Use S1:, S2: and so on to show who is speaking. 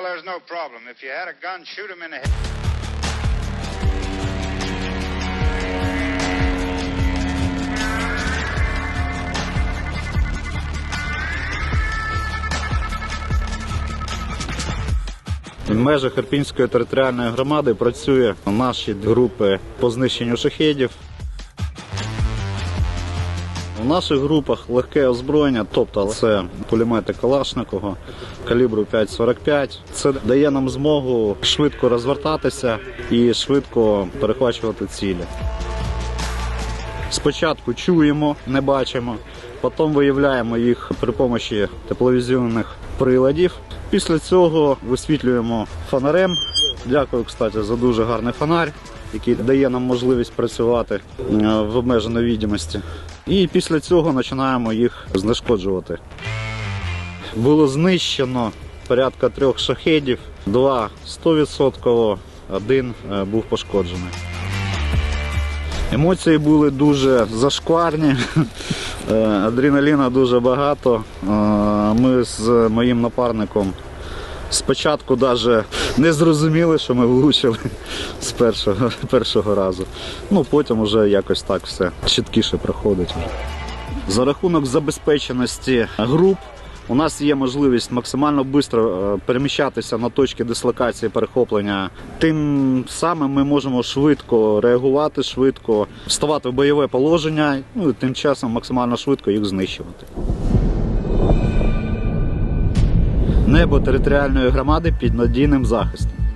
S1: Well, there's no problem. If you had a gun, shoot him in the head.
S2: В межах Ірпінської територіальної громади працює наші групи по знищенню шахедів. У наших групах легке озброєння, тобто це пулемети Калашникова калібру 5,45. Це дає нам змогу швидко розвертатися і швидко перехвачувати цілі. Спочатку чуємо, не бачимо, потім виявляємо їх при допомозі тепловізійних приладів. Після цього висвітлюємо фонарем. Дякую, кстати, за дуже гарний фонарь, який дає нам можливість працювати е, в обмеженій відомості. І після цього починаємо їх знешкоджувати. Було знищено порядка трьох шахедів, два 100%, один е, був пошкоджений. Емоції були дуже зашкварні, Е, адреналіна дуже багато. Е, Ми з моїм напарником спочатку навіть не зрозуміли, що ми влучили з першого, першого разу. Ну потім вже якось так все чіткіше проходить. За рахунок забезпеченості груп у нас є можливість максимально швидко переміщатися на точки дислокації перехоплення. Тим самим ми можемо швидко реагувати, швидко вставати в бойове положення, ну і тим часом максимально швидко їх знищувати. Небо територіальної громади під надійним захистом.